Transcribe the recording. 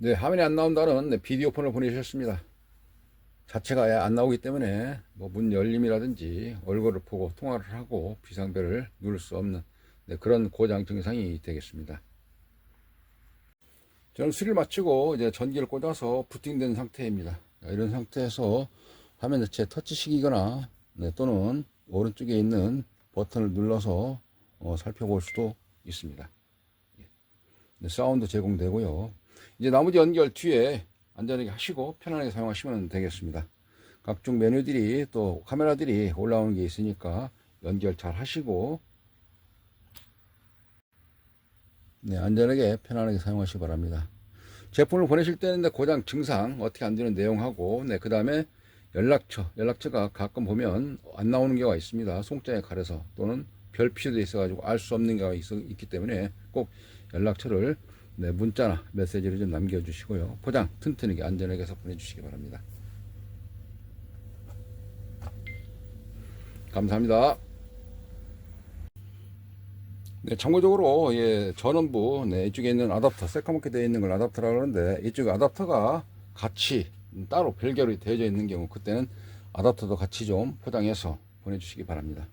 네, 화면에 안 나온다는 네, 비디오 폰을 보내주셨습니다. 자체가 아예 안 나오기 때문에 뭐 문 열림이라든지 얼굴을 보고 통화를 하고 비상벨을 누를 수 없는 네, 그런 고장 증상이 되겠습니다. 저는 수리를 마치고 이제 전기를 꽂아서 부팅된 상태입니다. 이런 상태에서 화면 자체 터치식이거나 네, 또는 오른쪽에 있는 버튼을 눌러서 어, 살펴볼 수도 있습니다. 네, 사운드 제공되고요. 이제 나머지 연결 뒤에 안전하게 하시고 편안하게 사용하시면 되겠습니다. 각종 메뉴들이 또 카메라들이 올라오는 게 있으니까 연결 잘 하시고 네, 안전하게 편안하게 사용하시기 바랍니다. 제품을 보내실 때는 네, 고장 증상 어떻게 안 되는 내용하고 네, 그 다음에 연락처 연락처가 가끔 보면 안 나오는 경우가 있습니다. 송장에 가려서 또는 별 표시도 있어 가지고 알 수 없는 경우가 있, 있기 때문에 꼭 연락처를 네, 문자나 메시지를 좀 남겨주시고요. 포장 튼튼하게 안전하게 해서 보내주시기 바랍니다. 감사합니다. 네, 참고적으로 예, 전원부 네, 이쪽에 있는 아답터 새까맣게 되어 있는 걸 아답터라고 하는데 이쪽 아답터가 같이 따로 별개로 되어져 있는 경우 그때는 아답터도 같이 좀 포장해서 보내주시기 바랍니다.